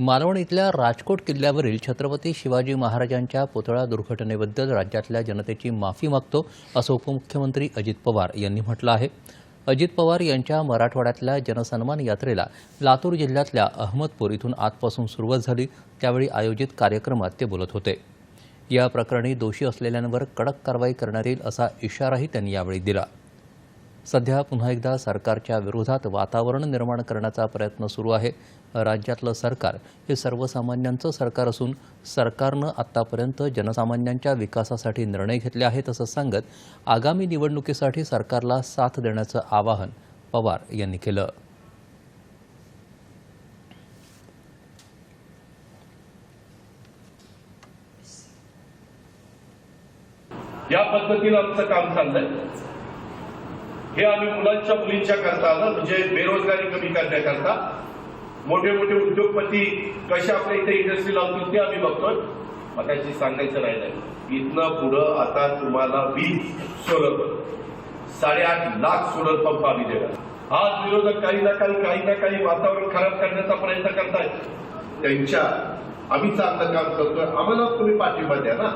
मालवण इथल्या राजकोट किल्ल्यावरील छत्रपती शिवाजी महाराजांच्या पुतळा दुर्घटनेबद्दल राज्यातल्या जनतेची माफी मागतो असं उपमुख्यमंत्री अजित पवार यांनी म्हटलं आहे. अजित पवार यांच्या मराठवाड्यातल्या जनसन्मान यात्रेला लातूर जिल्ह्यातल्या अहमदपूर इथून आजपासून सुरुवात झाली. त्यावेळी आयोजित कार्यक्रमात ते बोलत होते. या प्रकरणी दोषी असलेल्यांवर कडक कारवाई करण्यात येईल असा इशाराही त्यांनी यावेळी दिला. सध्या पुन्हा एकदा सरकारच्या विरोधात वातावरण निर्माण करण्याचा प्रयत्न सुरू आहे. राज्यातलं सरकार हे सर्वसामान्यांचं सरकार असून सरकारनं आत्तापर्यंत जनसामान्यांच्या विकासासाठी निर्णय घेतले आहेत असं सांगत आगामी निवडणुकीसाठी सरकारला साथ देण्याचं आवाहन पवार यांनी केलं. या पद्धतीनं आमचं काम चाललंय. हे आम्ही मुलांच्या मुलींच्या करता आलं म्हणजे बेरोजगारी कमी करण्याकरता मोठे मोठे उद्योगपती कसे आपल्या इथे इंडस्ट्री लावतील ते आम्ही बघतोय. त्याची सांगायचं राहिलंय. इथनं पुढं आता तुम्हाला वीज सोलर साडेआठ लाख सोलर पंप आम्ही देणार. आज विरोधक काही ना काही काही ना काही वातावरण खराब करण्याचा प्रयत्न करतायत. त्यांच्या आम्ही चांगलं काम करतोय. आम्हाला तुम्ही पाठिंबा द्या ना.